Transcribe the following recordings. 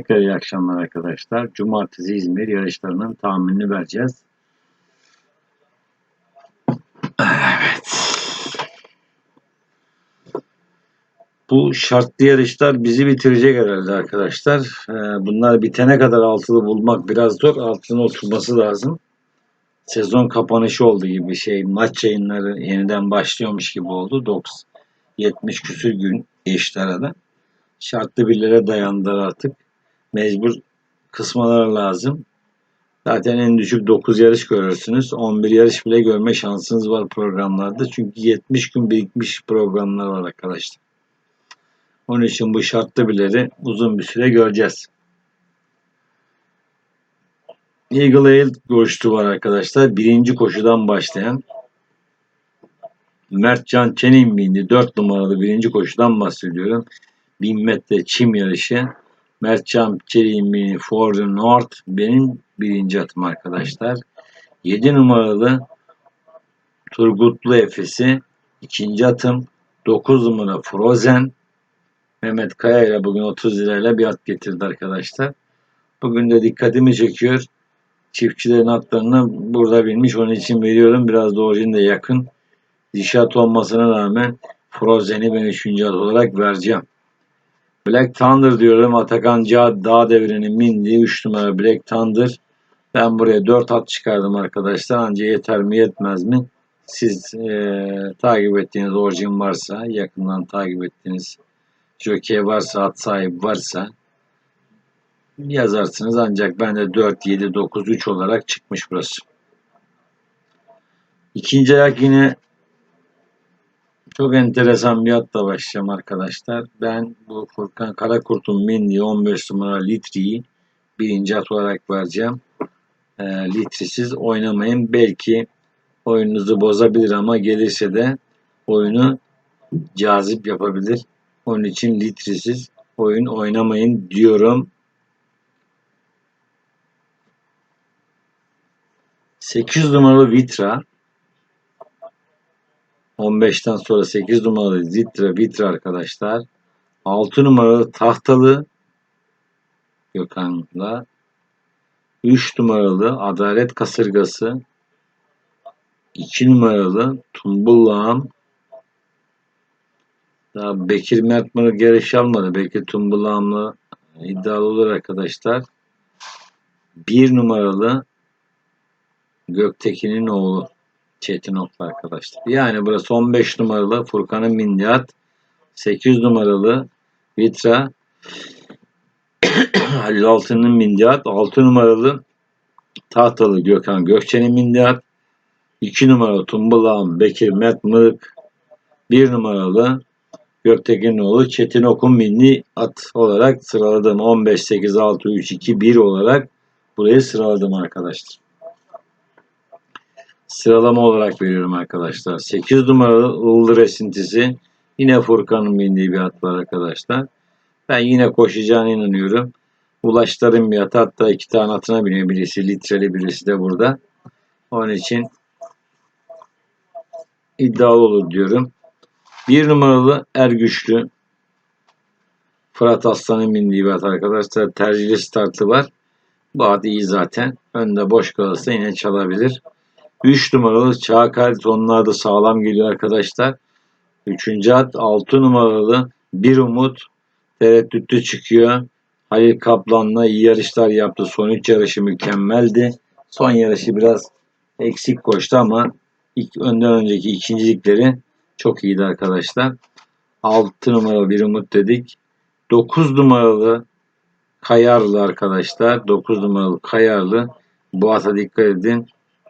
tekrar iyi akşamlar arkadaşlar. Cumartesi İzmir yarışlarının tahminini vereceğiz. Evet. Bu şartlı yarışlar bizi bitirecek herhalde arkadaşlar. Ee, Bunlar bitene kadar altılı bulmak biraz zor. Altının oturması lazım. Sezon kapanışı oldu gibi şey. Maç yayınları yeniden başlıyormuş gibi oldu. 90, 70 küsür gün geçti arada. Şartlı birlere dayandılar artık. Mecbur kısmaları lazım. Zaten en düşük 9 yarış görürsünüz. 11 yarış bile görme şansınız var programlarda. Çünkü 70 gün birikmiş programlar var arkadaşlar. Onun için bu şartlı birleri uzun bir süre göreceğiz. Eagle Ale koştu var arkadaşlar. Birinci koşudan başlayan Mertcan Çenin bindi. 4 numaralı birinci koşudan bahsediyorum. 1000 metre çim yarışı. Mertcan bindi. For the North benim birinci atım arkadaşlar. 7 numaralı Turgutlu Efes'i ikinci atım. 9 numara Frozen. Mehmet Kaya ile bugün 30 lirayla bir at getirdi arkadaşlar. Bugün de dikkatimi çekiyor. Çiftçilerin atlarını burada bilmiş. Onun için veriyorum. Biraz da orijinde yakın. Dişat olmasına rağmen Frozen'i ben 3. at olarak vereceğim. Black Thunder diyorum. Atakan Cihat Dağ Devri'nin mindiği 3 numara Black Thunder. Ben buraya 4 at çıkardım arkadaşlar. Anca yeter mi yetmez mi? Siz e, takip ettiğiniz orijin varsa, yakından takip ettiğiniz jockey varsa, at sahibi varsa yazarsınız. Ancak ben de 4, 7, 9, 3 olarak çıkmış burası. İkinci ayak yine çok enteresan bir atla başlayacağım arkadaşlar. Ben bu Furkan Karakurt'un bindiği 15 numara litreyi birinci at olarak vereceğim. E, litresiz oynamayın. Belki oyununuzu bozabilir ama gelirse de oyunu cazip yapabilir. Onun için litresiz oyun oynamayın diyorum. 8 numaralı Vitra 15'ten sonra 8 numaralı Vitra Vitra arkadaşlar. 6 numaralı Tahtalı Gökhan'la 3 numaralı Adalet Kasırgası 2 numaralı Tumbullağım daha Bekir Mertman'ı yarış almadı. Bekir Tumbullağım'la iddialı olur arkadaşlar. 1 numaralı Göktekin'in oğlu Çetin Oklu arkadaşlar. Yani burası 15 numaralı Furkan'ın Minyat 8 numaralı Vitra Halil Altın'ın Minyat 6 numaralı Tahtalı Gökhan Gökçe'nin Minyat 2 numaralı Tumbulağım Bekir Mert Mırık 1 numaralı Göktekinoğlu Çetin Okun milli at olarak sıraladım. 15, 8, 6, 3, 2, 1 olarak burayı sıraladım arkadaşlar. Sıralama olarak veriyorum arkadaşlar. 8 numaralı Ildır esintisi. Yine Furkan'ın bindiği bir at var arkadaşlar. Ben yine koşacağına inanıyorum. Ulaşların bir atı hatta iki tane atına biniyor. Birisi litreli birisi de burada. Onun için iddialı olur diyorum. Bir numaralı Ergüçlü. Fırat Aslan'ın bindiği bir at arkadaşlar. Tercihli startı var. Bu at iyi zaten. Önde boş kalırsa yine çalabilir. 3 numaralı Çağkalp onlar da sağlam geliyor arkadaşlar. Üçüncü at 6 numaralı Bir Umut tereddütlü çıkıyor. Halil Kaplan'la iyi yarışlar yaptı. Son 3 yarışı mükemmeldi. Son yarışı biraz eksik koştu ama ilk önden önceki ikincilikleri çok iyiydi arkadaşlar. 6 numaralı bir umut dedik. 9 numaralı Kayarlı arkadaşlar. 9 numaralı Kayarlı. Bu ata dikkat edin.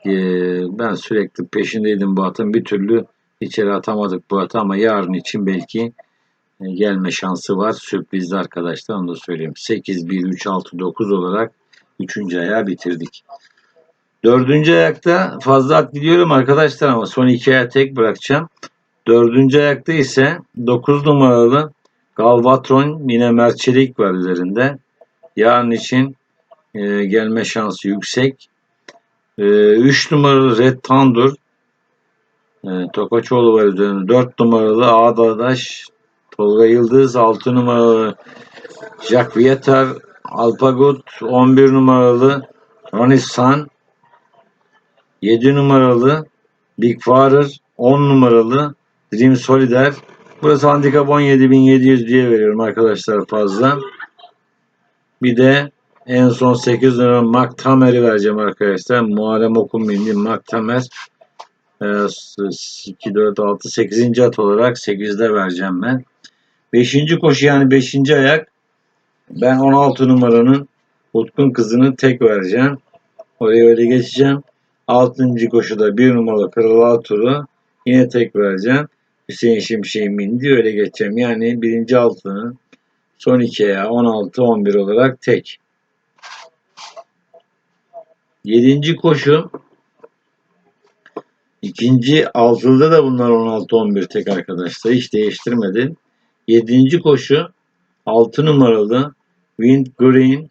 Ee, ben sürekli peşindeydim bu atın. Bir türlü içeri atamadık bu atı ama yarın için belki e, gelme şansı var. Sürprizli arkadaşlar onu da söyleyeyim. 8, 1, 3, 6, 9 olarak 3. ayağı bitirdik. Dördüncü ayakta fazla at gidiyorum arkadaşlar ama son iki ayağı tek bırakacağım. Dördüncü ayakta ise 9 numaralı Galvatron yine Merçelik var üzerinde. Yarın için e, gelme şansı yüksek. 3 e, numaralı Red Thunder e, Tokaçoğlu var üzerinde. 4 numaralı Ağdadaş Tolga Yıldız. 6 numaralı Jack Vietar Alpagut 11 numaralı Ronisan 7 numaralı Big Farer 10 numaralı Dream Solider Burası handikap 17.700 diye veriyorum arkadaşlar fazla. Bir de en son 8 numara Maktamer'i vereceğim arkadaşlar. Muharrem diye Maktamer. Ee, 2, 4, 6, 8. at olarak 8'de vereceğim ben. 5. koşu yani 5. ayak. Ben 16 numaranın Utkun kızını tek vereceğim. Oraya öyle geçeceğim. 6. koşuda 1 numaralı Kral turu yine tek vereceğim. Hüseyin Şimşek'in bindi öyle geçeceğim. Yani birinci altının son iki ya 16-11 olarak tek. Yedinci koşu ikinci altılıda da bunlar 16-11 tek arkadaşlar. Hiç değiştirmedim. Yedinci koşu 6 numaralı Wind Green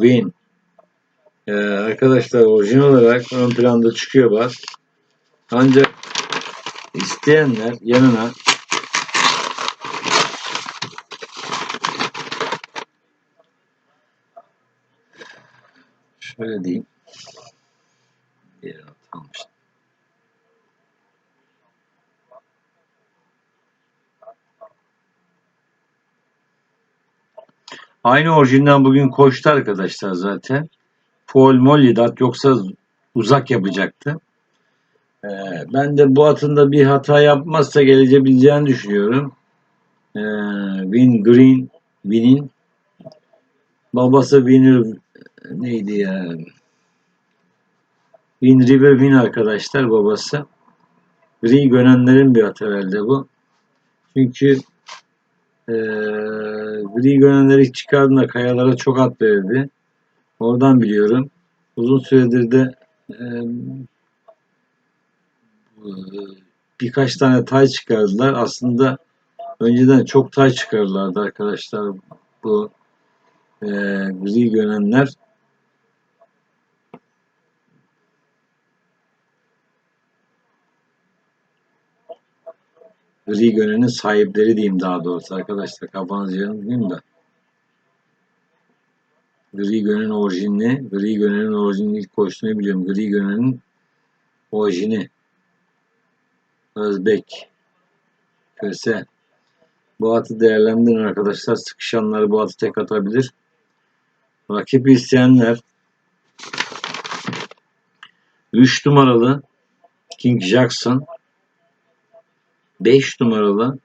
Win. Ee, arkadaşlar orijinal olarak ön planda çıkıyor bak. Ancak isteyenler yanına şöyle diyeyim. Yere atılmış. Aynı orijinden bugün koştu arkadaşlar zaten. Paul Mollidat yoksa uzak yapacaktı. Ee, ben de bu atında bir hata yapmazsa gelebileceğini düşünüyorum. Ee, Win Green, Win'in babası Winner neydi ya? Win River Win arkadaşlar babası. Gri Gönenlerin bir at herhalde bu. Çünkü e, Gri Gönenleri çıkardığında kayalara çok at verdi. Oradan biliyorum. Uzun süredir de e, birkaç tane tay çıkardılar. Aslında önceden çok tay çıkarırlardı arkadaşlar bu e, gri gönenler. Gri gönenin sahipleri diyeyim daha doğrusu arkadaşlar. Kafanızı yanılmayayım da. Gri orijini, gri gönenin orijini ilk koştuğunu biliyorum. Gri orijini. Özbek. Köse. Bu atı değerlendirin arkadaşlar. Sıkışanları bu atı tek atabilir. Rakip isteyenler 3 numaralı King Jackson 5 numaralı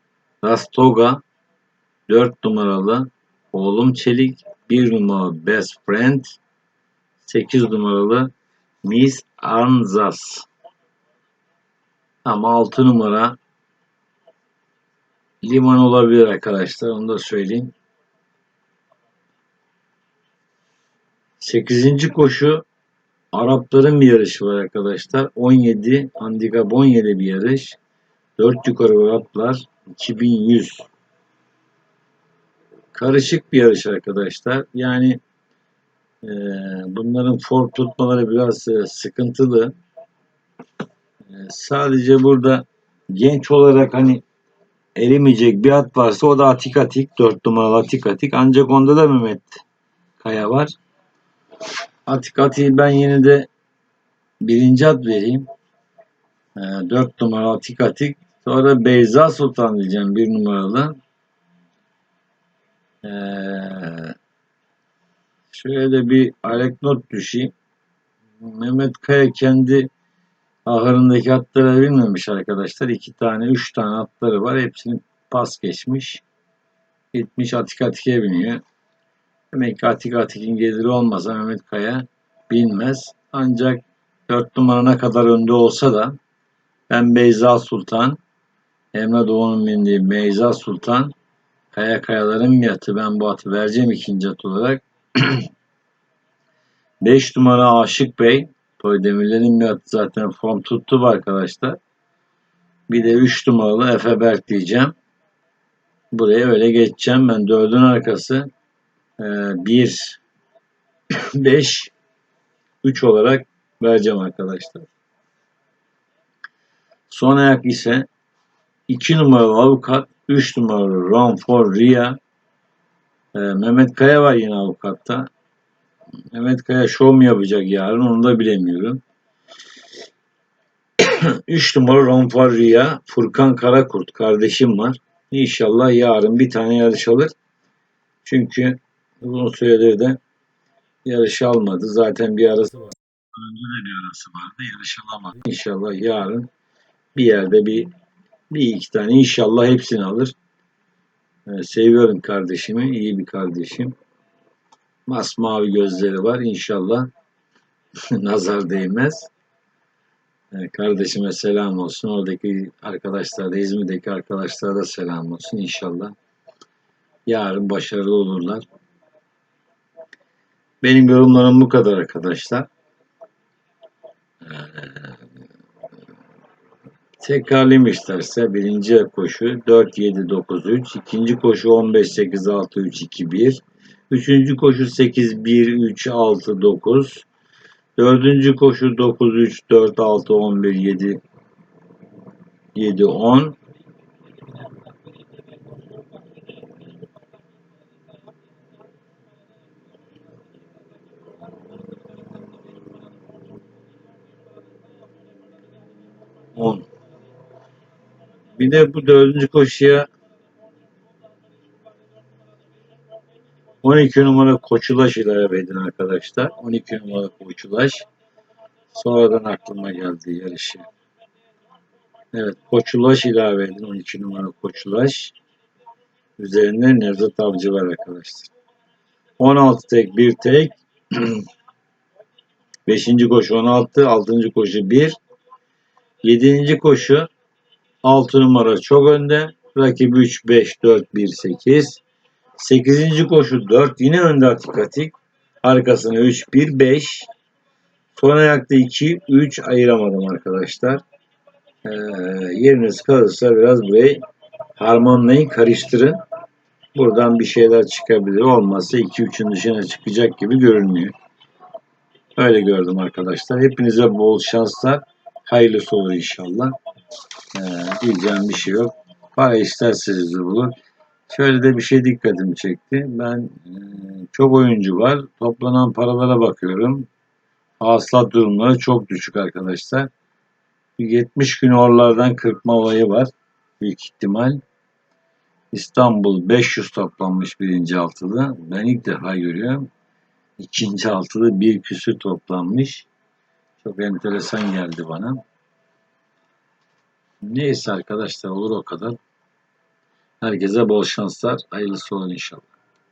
Rastoga 4 numaralı Oğlum Çelik 1 numaralı Best Friend 8 numaralı Miss Anzas ama 6 numara liman olabilir arkadaşlar. Onu da söyleyeyim. 8. koşu Arapların bir yarışı var arkadaşlar. 17 handikap 17 bir yarış. 4 yukarı Araplar 2100 karışık bir yarış arkadaşlar. Yani e, bunların form tutmaları biraz e, sıkıntılı. E, sadece burada genç olarak hani erimeyecek bir at varsa o da Atik Atik. 4 numaralı Atik Atik. Ancak onda da Mehmet Kaya var. Atik Atik'i ben yine de birinci at vereyim. E, 4 numaralı Atik Atik. Sonra Beyza Sultan diyeceğim bir numaralı. Ee, şöyle bir anekdot düşeyim. Mehmet Kaya kendi ahırındaki atları bilmemiş arkadaşlar. İki tane, üç tane atları var. Hepsini pas geçmiş. Gitmiş Atik Atik'e biniyor. Demek ki Atik Atik'in geliri olmasa Mehmet Kaya bilmez. Ancak dört numarana kadar önde olsa da ben Beyza Sultan, Emre Doğu'nun bindiği Beyza Sultan, Kaya Kayaların bir atı. Ben bu atı vereceğim ikinci at olarak. 5 numara Aşık Bey. Toy Demirler'in bir atı zaten form tuttu bu arkadaşlar. Bir de 3 numaralı Efe Berk diyeceğim. Buraya öyle geçeceğim. Ben 4'ün arkası 1 5 3 olarak vereceğim arkadaşlar. Son ayak ise 2 numaralı avukat 3 numaralı Run for Ria Ee, Mehmet Kaya var yine avukatta. Mehmet Kaya şov mu yapacak yarın onu da bilemiyorum. 3 numara Ronfar Rüya Furkan Karakurt kardeşim var. İnşallah yarın bir tane yarış alır. Çünkü uzun süredir de yarış almadı. Zaten bir arası var. Önce de bir arası vardı. Yarış alamadı. İnşallah yarın bir yerde bir bir iki tane inşallah hepsini alır. Ee, seviyorum kardeşimi. iyi bir kardeşim. Masmavi gözleri var. İnşallah nazar değmez. Ee, kardeşime selam olsun. Oradaki arkadaşlar da İzmir'deki arkadaşlara da selam olsun. İnşallah yarın başarılı olurlar. Benim yorumlarım bu kadar arkadaşlar. Ee, Tekrarlayayım isterse. Birinci koşu 4-7-9-3. ikinci koşu 15-8-6-3-2-1. Üçüncü koşu 8-1-3-6-9. Dördüncü koşu 9-3-4-6-11-7 7-10. On. Bir de bu dördüncü koşuya 12 numara Koçulaş ilave edin arkadaşlar. 12 numara Koçulaş. Sonradan aklıma geldi yarışı. Evet Koçulaş ilave edin. 12 numara Koçulaş. Üzerinde Nevzat Avcı var arkadaşlar. 16 tek 1 tek. 5. koşu 16. 6. koşu 1. 7. koşu 6 numara çok önde. Rakip 3, 5, 4, 1, 8. 8. koşu 4 yine önde Atikatik. Arkasına 3, 1, 5. Son ayakta 2, 3 ayıramadım arkadaşlar. Ee, yeriniz kalırsa biraz burayı harmanlayın, karıştırın. Buradan bir şeyler çıkabilir. Olmazsa 2-3'ün dışına çıkacak gibi görünmüyor. Öyle gördüm arkadaşlar. Hepinize bol şanslar. Hayırlısı olur inşallah. Ee, diyeceğim bir şey yok. Para isterseniz de bulur. Şöyle de bir şey dikkatimi çekti. Ben e, çok oyuncu var. Toplanan paralara bakıyorum. Hasılat durumları çok düşük arkadaşlar. 70 gün oralardan kırpma olayı var. Büyük ihtimal. İstanbul 500 toplanmış birinci altılı. Ben ilk defa görüyorum. İkinci altılı bir küsür toplanmış. Çok enteresan geldi bana. Neyse arkadaşlar olur o kadar. Herkese bol şanslar. Hayırlısı olsun inşallah.